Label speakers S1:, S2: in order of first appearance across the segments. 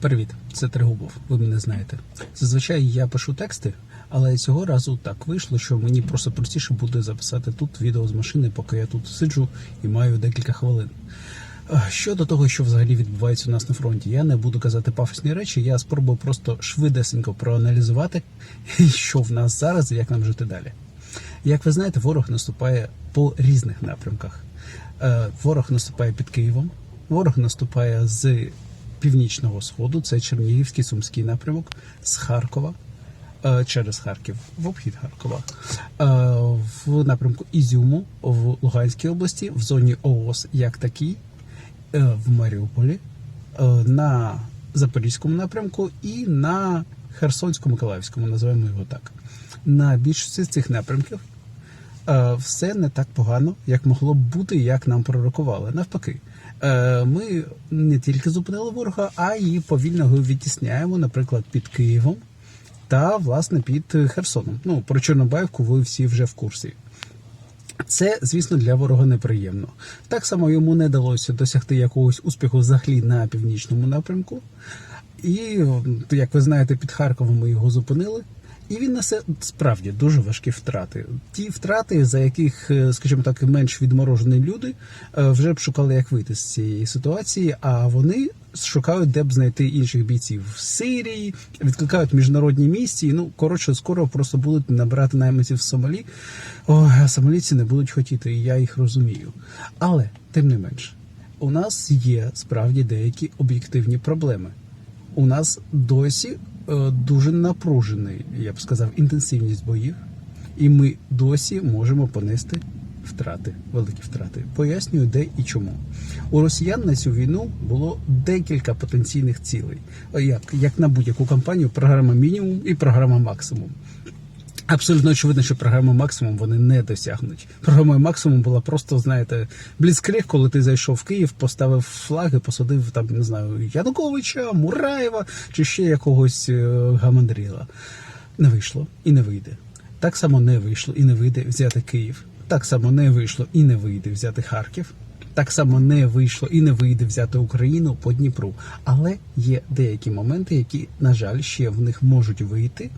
S1: Привіт, це Тригубов. Ви мене знаєте. Зазвичай я пишу тексти, але цього разу так вийшло, що мені просто простіше буде записати тут відео з машини, поки я тут сиджу і маю декілька хвилин. Щодо того, що взагалі відбувається у нас на фронті, я не буду казати пафосні речі. Я спробую просто швидесенько проаналізувати, що в нас зараз і як нам жити далі. Як ви знаєте, ворог наступає по різних напрямках. Е, Ворог наступає під Києвом, ворог наступає з північного сходу, це Чернігівський Сумський напрямок, з Харкова. е, Через Харків в обхід Харкова е, в напрямку Ізюму в Луганській області, в зоні ООС як такій, е, в Маріуполі, на Запорізькому напрямку і на Херсонсько-Миколаївському, називаємо його так. На більшості з цих напрямків все не так погано, як могло б бути, як нам пророкували. Навпаки, ми не тільки зупинили ворога, а й повільно його відтісняємо, наприклад, під Києвом та власне під Херсоном. Ну про Чорнобаївку ви всі вже в курсі. Це, звісно, для ворога неприємно. Так само йому не вдалося досягти якогось успіху взагалі на північному напрямку. І, як ви знаєте, під Харковом ми його зупинили. І він несе справді дуже важкі втрати. Ті втрати, за яких, е, скажімо так, менш відморожені люди е, вже б шукали, як вийти з цієї ситуації, а вони шукають, де б знайти інших бійців в Сирії, відкликають міжнародні місії. Ну коротше, скоро просто будуть набирати найманців в Сомалі. Ой, а сомалійці не будуть хотіти, і я їх розумію. Але тим не менш, у нас є справді деякі об'єктивні проблеми у нас досі дуже напружений, я б сказав, інтенсивність боїв, і ми досі можемо понести втрати, великі втрати. Пояснюю, де і чому. У росіян на цю війну було декілька потенційних цілей. Е, Як, як на будь-яку кампанію, програма мінімум і програма максимум. Абсолютно очевидно, що програму максимум вони не досягнуть. Програмою максимум була просто, знаєте, бліцкриг, коли ти зайшов в Київ, поставив флаги, посадив там, не знаю, Януковича, Мураєва чи ще якогось е, гамандріла. Не вийшло і не вийде. Так само не вийшло і не вийде взяти Київ. Так само не вийшло і не вийде взяти Харків. Так само не вийшло і не вийде взяти Україну по Дніпру. Але є деякі моменти, які, на жаль, ще в них можуть вийти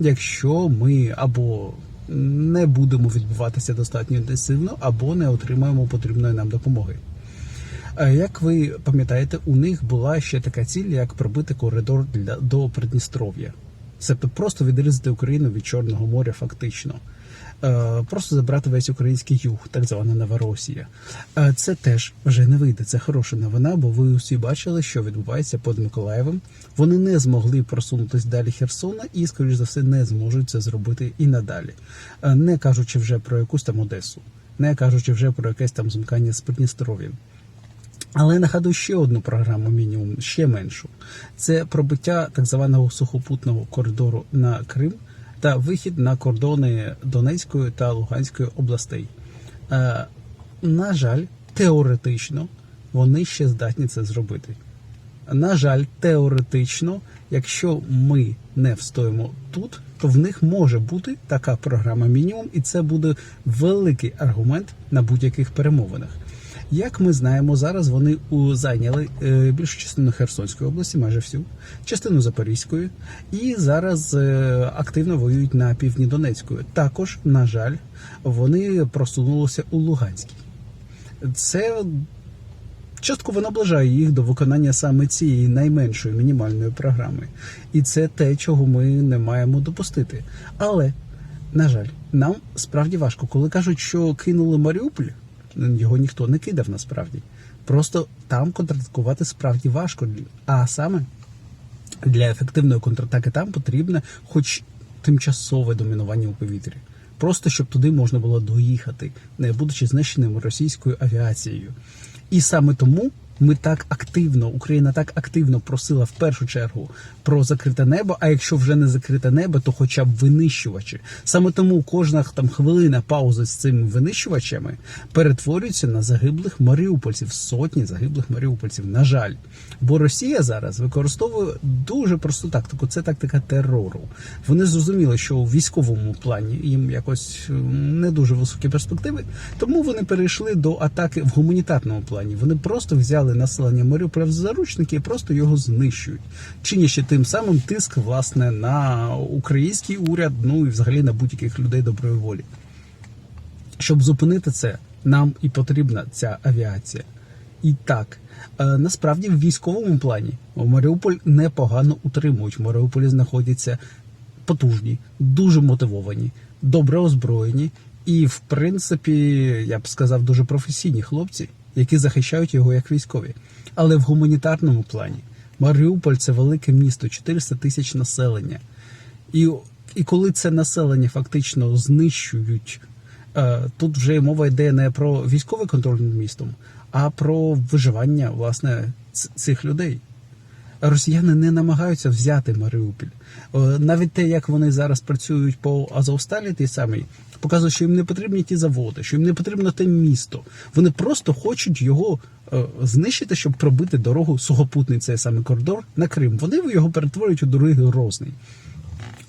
S1: якщо ми або не будемо відбуватися достатньо інтенсивно, або не отримаємо потрібної нам допомоги. Е, Як ви пам'ятаєте, у них була ще така ціль, як пробити коридор для до Придністров'я. Тобто просто відрізати Україну від Чорного моря, фактично. Е, Просто забрати весь український юг, так звана Новоросія. Е, Це теж вже не вийде. Це хороша новина, бо ви усі бачили, що відбувається під Миколаєвом. Вони не змогли просунутися далі Херсона і, скоріш за все, не зможуть це зробити і надалі. Е, Не кажучи вже про якусь там Одесу, не кажучи вже про якесь там змкання з Придністров'ям. Але нагадую ще одну програму, мінімум, ще меншу. Це пробиття так званого сухопутного коридору на Крим та вихід на кордони Донецької та Луганської областей. Е, на жаль, теоретично вони ще здатні це зробити. На жаль, теоретично, якщо ми не встоїмо тут, то в них може бути така програма мінімум, і це буде великий аргумент на будь-яких перемовинах. Як ми знаємо, зараз вони зайняли е, більшу частину Херсонської області, майже всю, частину Запорізької, і зараз е, активно воюють на півдні Донецької. Також, на жаль, вони просунулися у Луганській. Це частково наближає їх до виконання саме цієї найменшої мінімальної програми. І це те, чого ми не маємо допустити. Але, на жаль, нам справді важко, коли кажуть, що кинули Маріуполь, його ніхто не кидав насправді. Просто там контратакувати справді важко. А саме для ефективної контратаки там потрібне хоч тимчасове домінування у повітрі. Просто щоб туди можна було доїхати, не будучи знищеним російською авіацією. І саме тому ми так активно, Україна так активно просила в першу чергу про закрите небо. А якщо вже не закрите небо, то хоча б винищувачі. Саме тому кожна там хвилина паузи з цими винищувачами перетворюється на загиблих маріупольців, сотні загиблих маріупольців. На жаль, бо Росія зараз використовує дуже просту тактику. Це тактика терору. Вони зрозуміли, що у військовому плані їм якось не дуже високі перспективи, тому вони перейшли до атаки в гуманітарному плані. Вони просто взяли взяли населення в заручники і просто його знищують, чинячи тим самим тиск власне на український уряд, ну і взагалі на будь-яких людей доброї волі. Щоб зупинити це, нам і потрібна ця авіація. І так, е, насправді в військовому плані Маріуполь непогано утримують. В Маріуполі знаходяться потужні, дуже мотивовані, добре озброєні і, в принципі, я б сказав, дуже професійні хлопці, які захищають його як військові. Але в гуманітарному плані Маріуполь це велике місто, 400 тисяч населення. І, і коли це населення фактично знищують, е, тут вже мова йде не про військовий контроль над містом, а про виживання власне цих людей. Росіяни не намагаються взяти Маріуполь. Навіть те, як вони зараз працюють по Азовсталі, ті самі, показує, що їм не потрібні ті заводи, що їм не потрібно те місто. Вони просто хочуть його е, знищити, щоб пробити дорогу сухопутний цей самий коридор на Крим. Вони його перетворюють у дороги Грозний.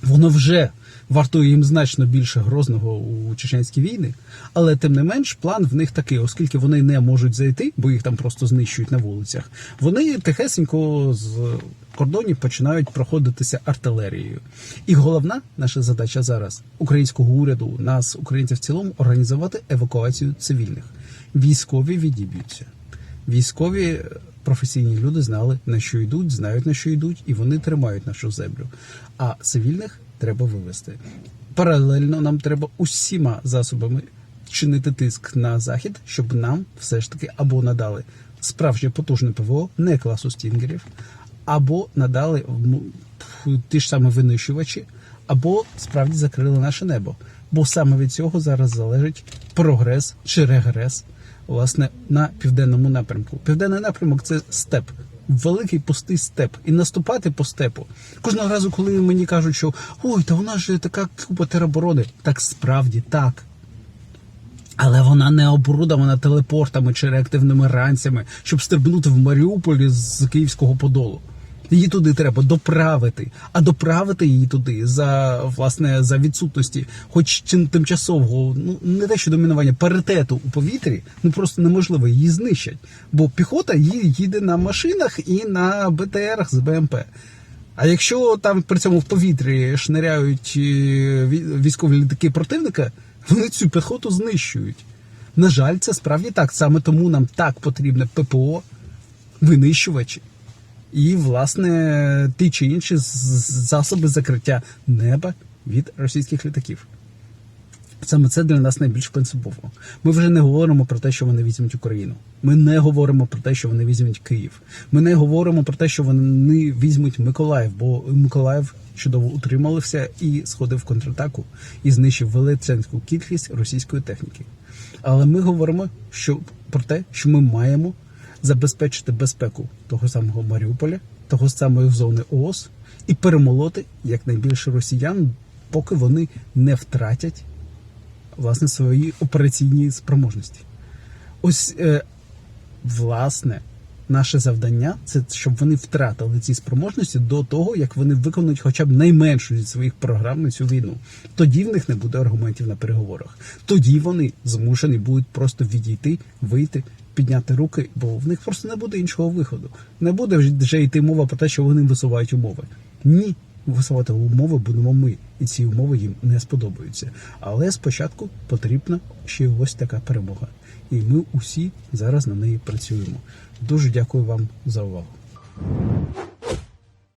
S1: Воно вже вартує їм значно більше грозного у чеченській війни, але тим не менш план в них такий, оскільки вони не можуть зайти, бо їх там просто знищують на вулицях. Вони тихесенько з кордонів починають проходитися артилерією. І головна наша задача зараз українського уряду, нас, українців в цілому, організувати евакуацію цивільних. Військові відіб'ються. Військові професійні люди знали на що йдуть, знають на що йдуть, і вони тримають нашу землю. А цивільних треба вивести. Паралельно нам треба усіма засобами чинити тиск на захід, щоб нам все ж таки або надали справжнє потужне ПВО, не класу стінгерів, або надали ті ж самі винищувачі, або справді закрили наше небо. Бо саме від цього зараз залежить прогрес чи регрес власне на південному напрямку. Південний напрямок це степ. Великий пустий степ, і наступати по степу. Кожного разу, коли мені кажуть, що ой, та вона ж така купа тероборони, так справді так. Але вона не оборудована телепортами чи реактивними ранцями, щоб стрибнути в Маріуполі з Київського Подолу. Її туди треба доправити, а доправити її туди за власне за відсутності, хоч тимчасового, ну не те, що домінування паритету у повітрі, ну просто неможливо її знищать. Бо піхота її їде на машинах і на БТРах з БМП. А якщо там при цьому в повітрі шниряють е, військові літаки противника, вони цю піхоту знищують. На жаль, це справді так. Саме тому нам так потрібне ППО, винищувачі і, власне, ті чи інші засоби закриття неба від російських літаків. Саме це для нас найбільш принципово. Ми вже не говоримо про те, що вони візьмуть Україну. Ми не говоримо про те, що вони візьмуть Київ. Ми не говоримо про те, що вони візьмуть Миколаїв, бо Миколаїв чудово утримався і сходив в контратаку і знищив величезну кількість російської техніки. Але ми говоримо що, про те, що ми маємо забезпечити безпеку того самого Маріуполя, того самої зони ООС і перемолоти якнайбільше росіян, поки вони не втратять власне свої операційні спроможності. Ось, е, власне, наше завдання це щоб вони втратили ці спроможності до того, як вони виконують хоча б найменшу зі своїх програм на цю війну. Тоді в них не буде аргументів на переговорах. Тоді вони змушені будуть просто відійти, вийти. Підняти руки, бо в них просто не буде іншого виходу. Не буде вже йти мова про те, що вони висувають умови. Ні, висувати умови будемо ми, і ці умови їм не сподобаються. Але спочатку потрібна ще ось така перемога. І ми усі зараз на неї працюємо. Дуже дякую вам за увагу.